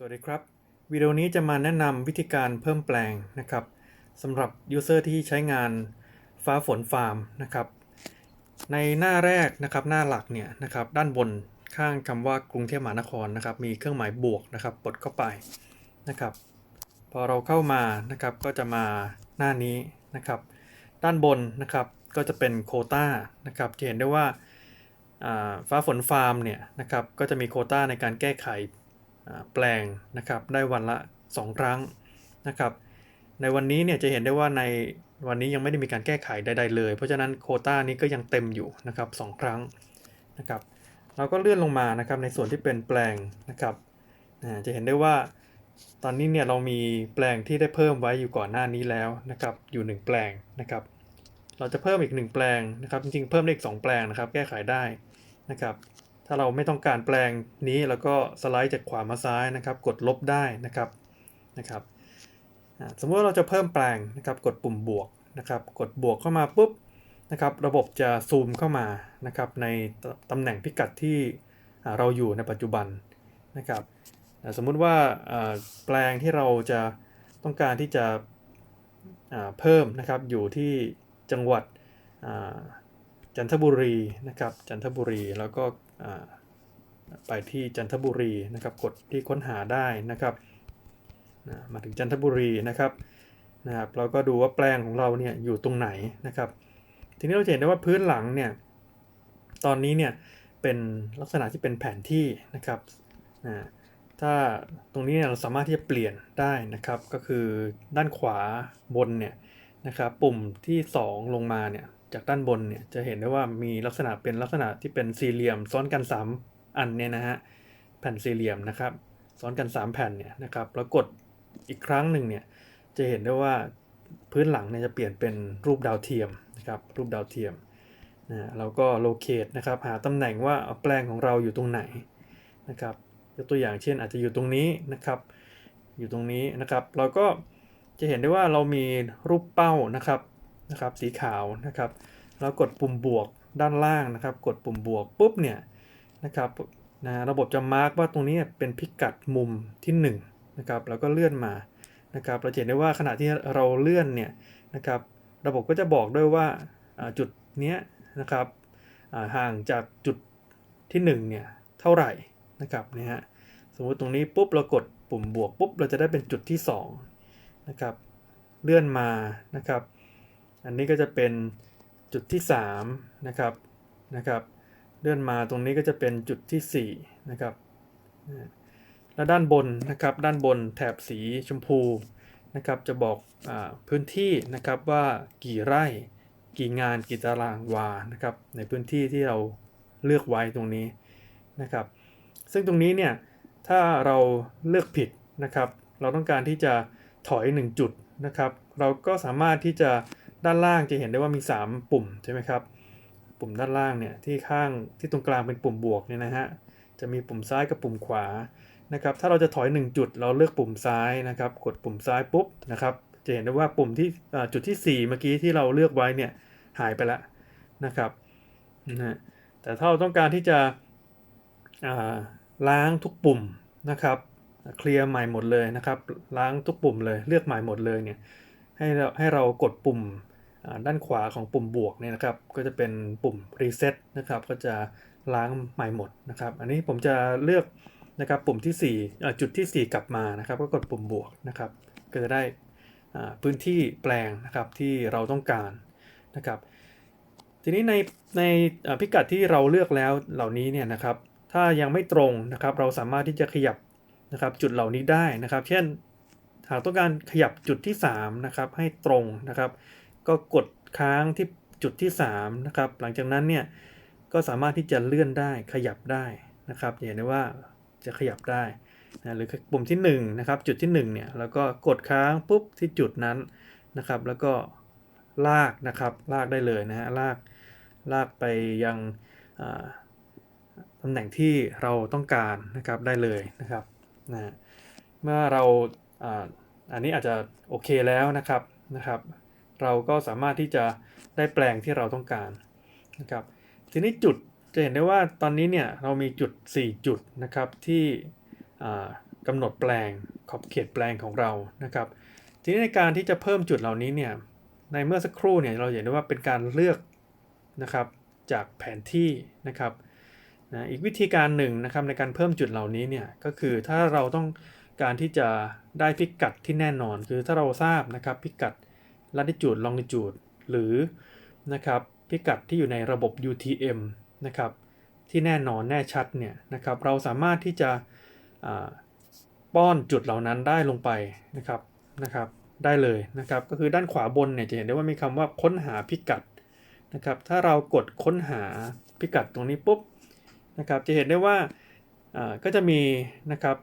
สวัสดีครับ วิดีโอนี้จะมาแนะนำวิธีการเพิ่มแปลงนะครับสำหรับ User ที่ใช้งานฟ้าฝนฟาร์มนะครับ ในหน้าแรกนะครับหน้าหลักเนี่ยนะครับด้านบนข้างคำว่ากรุงเทพมหานครนะครับ มีเครื่องหมายบวกนะครับกดเข้าไปนะครับ พอเราเข้ามานะครับก็จะมาหน้านี้นะครับ ด้านบนนะครับก็จะเป็นโคต้านะครับจะเห็นได้ว่าฟ้าฝนฟาร์มเนี่ยนะครับก็จะมีโคต้าในการแก้ไข แปลงนะครับได้วันละ 2 ครั้งนะครับในวันนี้เนี่ยจะเห็นได้ว่าในวันนี้ยังไม่ได้มีการแก้ไขใด ๆ เลย เพราะฉะนั้นโคต้านี้ก็ยังเต็มอยู่นะครับสครั้งนะครับเราก็เลื่อนลงมานะครับในส่วนที่เป็นแปลงนะครับจะเห็นได้ว่าตอนนี้เนี่ยเรามีแปลงที่ได้เพิ่มไว้อยู่ก่อนหน้านี้แล้วนะครับอยู่ 1 แปลงนะครับเราจะเพิ่มอีก 1 แปลงนะครับจริงๆเพิ่มได้อีก 2 แปลงนะครับแก้ไขได้นะครับ ถ้าเราไม่ต้องการแปลงนี้แล้วก็สไลด์จากขวามาซ้ายนะครับ กดลบได้นะครับนะครับสมมติว่าเราจะเพิ่มแปลงนะครับ กดปุ่มบวกนะครับ กดบวกเข้ามาปุ๊บนะครับ ระบบจะซูมเข้ามานะครับในตตำแหน่งพิกัดที่เราอยู่ในปัจจุบันนะครับสมมุติว่าแปลงที่เราจะต้องการที่จะเพิ่มนะครับอยู่ที่จังหวัดจันทบุรีนะครับจันทบุรีแล้วก็ ไปที่จันทบุรีนะครับกดที่ค้นหาได้นะครับนะมาถึงจันทบุรีนะครับนะครับเราก็ดูว่าแปลงของเราเนี่ยอยู่ตรงไหนนะครับ ทีนี้เราเห็นได้ว่าพื้นหลังเนี่ยตอนนี้เนี่ยเป็นลักษณะที่เป็นแผนที่นะครับนะถ้าตรงนี้เเราสามารถที่จะเปลี่ยนได้นะครับ ก็คือด้านขวาบนเนี่ยนะครับปุ่มที่ 2 ลงมาเนี่ย จากด้านบนเนี่ยจะเห็นได้ว่ามีลักษณะเป็นลักษณะที่เป็นสี่เหลี่ยม ซ้อนกัน 3 อันเนี่ยนะฮะแผ่นสี่เหลี่ยมนะครับ ซ้อนกัน 3 แผ่นเนี่ยนะครับแล้วกดอีกครั้งหนึ่งเนี่ยจะเห็นได้ว่าพื้นหลังเนี่ยจะเปลี่ยนเป็นรูปดาวเทียมนะครับรูปดาวเทียมนะเราก็ locate นะครับหาตำแหน่งว่าแปลงของเราอยู่ตรงไหนนะครับยกตัวอย่างเช่นอาจจะอยู่ตรงนี้นะครับอยู่ตรงนี้นะครับ เราก็จะเห็นได้ว่าเรามีรูปเป้านะครับ นะครับสีขาวนะครับเรากดปุ่มบวกด้านล่างนะครับ กดปุ่มบวกปุ๊บเนี่ยนะครับนะระบบจะมาร์กว่าตรงนี้เป็นพิกัดมุมที่1นะครับแล้วก็เลื่อนมานะครับเราเห็นได้ว่าขณะที่เราเลื่อนเนี่ยนะครับระบบก็จะบอกด้วยว่าจุดเนี้ยนะครับห่างจากจุดที่1เนี่ยเท่าไหร่นะครับนะฮะสมมติตรงนี้ปุ๊บเรากดปุ่มบวกปุ๊บเราจะได้เป็นจุดที่2นะครับเลื่อนมานะครับ อันนี้ก็จะเป็นจุดที่3นะครับนะครับ เลื่อนมาตรงนี้ก็จะเป็นจุดที่4นะครับแล้วด้านบนนะครับ ด้านบนแถบสีชมพูนะครับ จะบอกอพื้นที่นะครับว่ากี่ไร่กี่งานกี่ตารางวานะครับ ในพื้นที่ที่เราเลือกไว้ตรงนี้นะครับ ซึ่งตรงนี้เนี่ยถ้าเราเลือกผิดนะครับ เราต้องการที่จะถอย 1 จุดนะครับ เราก็สามารถที่จะ ด้านล่างจะเห็นได้ว่ามี 3 ปุ่มใช่ไหมครับ ปุ่มด้านล่างเนี่ยที่ข้างที่ตรงกลางเป็นปุ่มบวกเนี่ยนะฮะ จะมีปุ่มซ้ายกับปุ่มขวานะครับ ถ้าเราจะถอย 1 จุดเราเลือกปุ่มซ้ายนะครับ กดปุ่มซ้ายปุ๊บนะครับ จะเห็นได้ว่าปุ่มที่จุดที่ 4 เมื่อกี้ที่เราเลือกไว้เนี่ยหายไปแล้วนะครับนะฮะแต่ถ้าเราต้องการที่จะล้างทุกปุ่มนะครับเคลียร์ใหม่หมดเลยนะครับ ล้างทุกปุ่มเลยเลือกใหม่หมดเลยเนี่ยให้เราให้เรากดปุ่ม ด้านขวาของปุ่มบวกเนี่ยนะครับ ก็จะเป็นปุ่ม reset นะครับ ก็จะล้างใหม่หมดนะครับ อันนี้ผมจะเลือกนะครับปุ่มที่4อ่จุดที่ 4 กลับมานะครับ ก็กดปุ่มบวกนะครับ ก็จะได้พื้นที่แปลงนะครับที่เราต้องการนะครับ ทีนี้ในในพิกัดที่เราเลือกแล้วเหล่านี้เนี่ยนะครับ ถ้ายังไม่ตรงนะครับ เราสามารถที่จะขยับนะครับจุดเหล่านี้ได้นะครับ เช่นหากต้องการขยับจุดที่3นะครับให้ตรงนะครับ ก็กดค้างที่จุดที่3นะครับหลังจากนั้นเนี่ยก็สามารถที่จะเลื่อนได้ขยับได้นะครับเห็นได้ว่าจะขยับได้นะหรือปุ่มที่1นะครับจุดที่1เนี่ยแล้วก็กดค้างปุ๊บที่จุดนั้นนะครับแล้วก็ลากนะครับลากได้เลยนะฮะลากลากไปยังตำแหน่งที่เราต้องการนะครับได้เลยนะครับนะเมื่อเราอ่าอันนี้อาจจะโอเคแล้วนะครับนะครับ เราก็สามารถที่จะได้แปลงที่เราต้องการนะครับทีนี้จุดจะเห็นได้ว่าตอนนี้เนี่ยเรามีจุด 4 จุดนะครับที่อ่ากำหนดแปลงขอบเขตแปลงของเรานะครับทีนี้ในการที่จะเพิ่มจุดเหล่านี้เนี่ยในเมื่อสักครู่เนี่ยเราเห็นได้ว่าเป็นการเลือกนะครับจากแผนที่นะครับนะอีกวิธีการหนึ่งนะครับในการเพิ่มจุดเหล่านี้เนี่ยก็คือถ้าเราต้องการที่จะได้พิกัดที่แน่นอน คือถ้าเราทราบนะครับพิกัด latitude longitude หรือนะครับพิกัดที่อยู่ในระบบ UTM นะครับที่แน่นอนแน่ชัดเนี่ยนะครับเราสามารถที่จะป้อนจุดเหล่านั้นได้ลงไปนะครับนะครับได้เลยนะครับก็คือด้านขวาบนเนี่ยจะเห็นได้ว่ามีคำว่าค้นหาพิกัดนะครับถ้าเรากดค้นหาพิกัดตรงนี้ปุ๊บนะครับจะเห็นได้ว่าอ่าก็จะมีนะครับ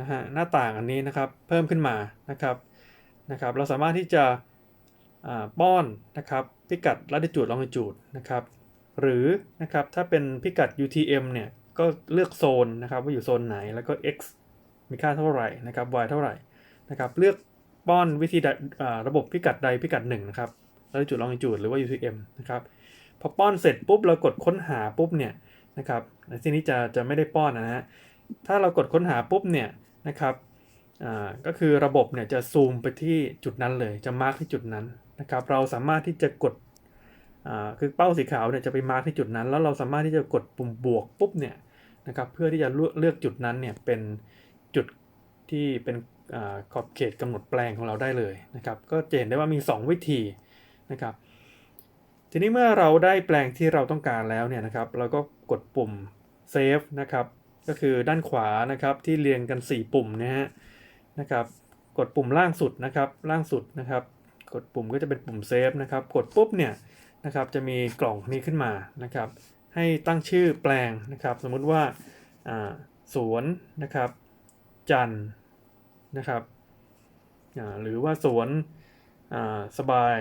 นะฮะหน้าต่างอันนี้นะครับเพิ่มขึ้นมานะครับนะครับเราสามารถที่จะ ป้อนนะครับพิกัด latitude longitude นะครับหรือนะครับถ้าเป็นพิกัด UTM เนี่ยก็เลือกโซนนะครับว่าอยู่โซนไหนแล้วก็ x มีค่าเท่าไหร่นะครับ y เท่าไหร่นะครับเลือกป้อนวิธีระบบพิกัดใดพิกัดหนึ่งนะครับ latitude longitude หรือว่า UTM นะครับพอป้อนเสร็จปุ๊บเรากดค้นหาปุ๊บเนี่ยนะครับในที่นี้จะจะไม่ได้ป้อนนะฮะถ้าเรากดค้นหาปุ๊บเนี่ยนะครับก็คือระบบเนี่ยจะซูมไปที่จุดนั้นเลยจะมาร์กที่จุดนั้น นะครับ เราสามารถที่จะกดคือเป้าสีขาวเนี่ยจะไปมาร์กที่จุดนั้น แล้วเราสามารถที่จะกดปุ่มบวกปุ๊บเนี่ยนะครับเพื่อที่จะเลือกเลือกจุดนั้นเนี่ยเป็นจุดที่เป็นอขอบเขตกำหนดแปลงของเราได้เลยนะครับ ก็จะเห็นได้ว่ามี 2 วิธีนะครับ ทีนี้เมื่อเราได้แปลงที่เราต้องการแล้วเนี่ยนะครับ เราก็กดปุ่ม save นะครับ ก็คือด้านขวานะครับที่เรียงกัน 4 ปุ่มนะฮะนะครับ กดปุ่มล่างสุดนะครับ ล่างสุดนะครับ กดปุ่มก็จะเป็นปุ่ม save นะครับ กดปุ๊บเนี่ยนะครับจะมีกล่องนี้ขึ้นมานะครับ ให้ตั้งชื่อแปลงนะครับ สมมุติว่าสวนนะครับ จันนะครับหรือว่าสวนสบาย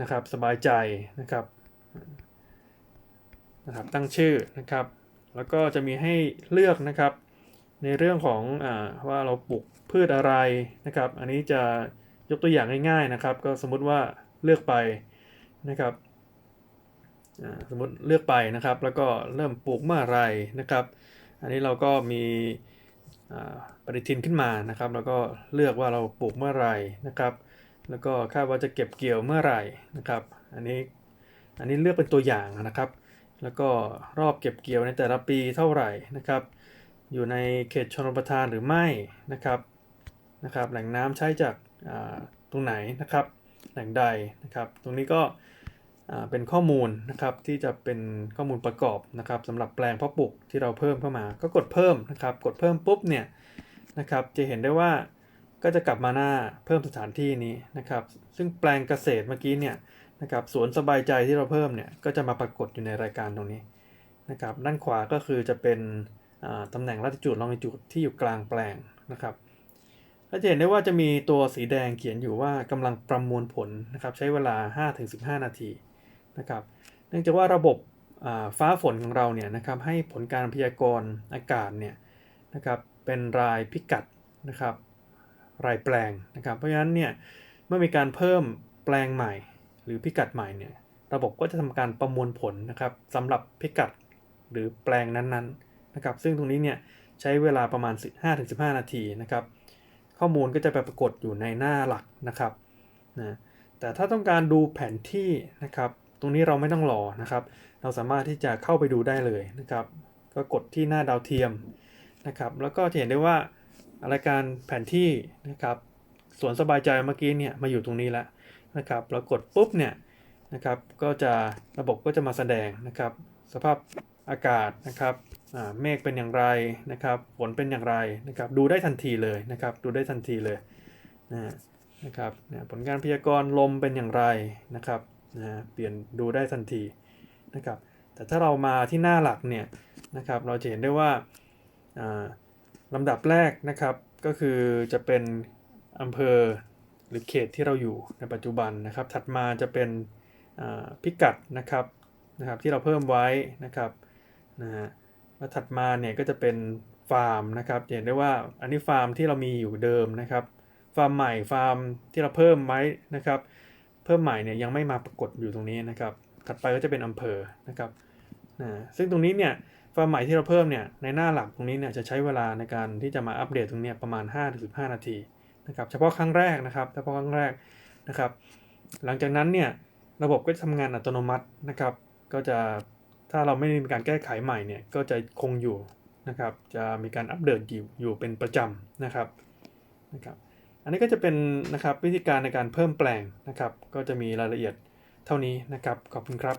นะครับสบายใจนะครับนะครับตั้งชื่อนะครับ แล้วก็จะมีให้เลือกนะครับ ในเรื่องของอว่าเราปลูกพืชอะไรนะครับ อันนี้จะ ยกตัวอย่างง่ายๆนะครับ ก็สมมุติว่าเลือกไปนะครับสมมติเลือกไปนะครับ แล้วก็เริ่มปลูกเมื่อไรนะครับ อันนี้เราก็มีปฏิทินขึ้นมานะครับ แล้วก็เลือกว่าเราปลูกเมื่อไรนะครับ แล้วก็คาดว่าจะเก็บเกี่ยวเมื่อไรนะครับ อันนี้อันนี้เลือกเป็นตัวอย่างนะครับ แล้วก็รอบเก็บเกี่ยวในแต่ละปีเท่าไหร่นะครับ อยู่ในเขตชนประทานหรือไม่นะครับนะครับ แหล่งน้ำใช้จาก ตรงไหนนะครับแหล่งใดนะครับ ตรงนี้ก็เป็นข้อมูลนะครับที่จะเป็นข้อมูลประกอบนะครับสำหรับแปลงเพาะปลูกที่เราเพิ่มเข้ามา ก็กดเพิ่มนะครับ กดเพิ่มปุ๊บเนี่ยนะครับจะเห็นได้ว่าก็จะกลับมาหน้าเพิ่มสถานที่นี้นะครับ ซึ่งแปลงเกษตรเมื่อกี้เนี่ยนะครับสวนสบายใจที่เราเพิ่มเนี่ยก็จะมาปรากฏอยู่ในรายการตรงนี้นะครับ ด้านขวาก็คือจะเป็นตำแหน่ง latitude longitude ที่อยู่กลางแปลงนะครับ ก็จะเห็นได้ว่าจะมีตัวสีแดงเขียนอยู่ว่ากำลังประมวลผลนะครับใช้เวลา 5-15 นาทีนะครับเนื่องจากว่าระบบฟ้าฝนของเราเนี่ยนะครับให้ผลการพยากรณ์อากาศเนี่ยนะครับเป็นรายพิกัดนะครับรายแปลงนะครับเพราะฉะนั้นเนี่ยเมื่อมีการเพิ่มแปลงใหม่ หรือพิกัดใหม่เนี่ยระบบก็จะทำการประมวลผลนะครับสำหรับพิกัดหรือแปลงนั้นๆนะครับซึ่งตรงนี้เนี่ยใช้เวลาประมาณ5-15 นาทีนะครับ ข้อมูลก็จะไปปรากฏอยู่ในหน้าหลักนะครับนะแต่ถ้าต้องการดูแผนที่นะครับ ตรงนี้เราไม่ต้องรอนะครับ เราสามารถที่จะเข้าไปดูได้เลยนะครับ ก็กดที่หน้าดาวเทียมนะครับ แล้วก็จะเห็นได้ว่ารายการแผนที่นะครับสวนสบายใจเมื่อกี้เนี่ยมาอยู่ตรงนี้แล้วนะครับเรากดปุ๊บเนี่ยนะครับ ก็จะระบบก็จะมาแสดงนะครับ สภาพอากาศนะครับ เมฆเป็นอย่างไรนะครับฝนเป็นอย่างไรนะครับดูได้ทันทีเลยนะครับดูได้ทันทีเลยนะนะครับนะผลการพยากรณ์ลมเป็นอย่างไรนะครับนะเปลี่ยนดูได้ทันทีนะครับแต่ถ้าเรามาที่หน้าหลักเนี่ยนะครับเราจะเห็นได้ว่าอ่าลำดับแรกนะครับก็คือจะเป็นอำเภอหรือเขตที่เราอยู่ในปัจจุบันนะครับ ถัดมาจะเป็นอ่าพิกัดนะครับนะครับที่เราเพิ่มไว้นะครับนะฮะ แล้วถัดมาเนี่ยก็จะเป็นฟาร์มนะครับเห็นได้ว่าอันนี้ฟาร์มที่เรามีอยู่เดิมนะครับ ฟาร์มใหม่ฟาร์มที่เราเพิ่มไว้นะครับ เพิ่มใหม่เนี่ยยังไม่มาปรากฏอยู่ตรงนี้นะครับ ถัดไปก็จะเป็นอำเภอนะครับนะซึ่งตรงนี้เนี่ยฟาร์มใหม่ที่เราเพิ่มเนี่ยในหน้าหลักตรงนี้เนี่ยจะใช้เวลาในการที่จะมาอัปเดตตรงนี้ประมาณ 5-15 นาทีนะครับเฉพาะครั้งแรกนะครับเฉพาะครั้งแรกนะครับ หลังจากนั้นเนี่ยระบบก็จะทำงานอัตโนมัตินะครับ ก็จะ ถ้าเราไม่มีการแก้ไขใหม่เนี่ยก็จะคงอยู่นะครับ จะมีการอัปเดตอยู่อยู่เป็นประจำนะครับนะครับ อันนี้ก็จะเป็นนะครับวิธีการในการเพิ่มแปลงนะครับ ก็จะมีรายละเอียดเท่านี้นะครับ ขอบคุณครับ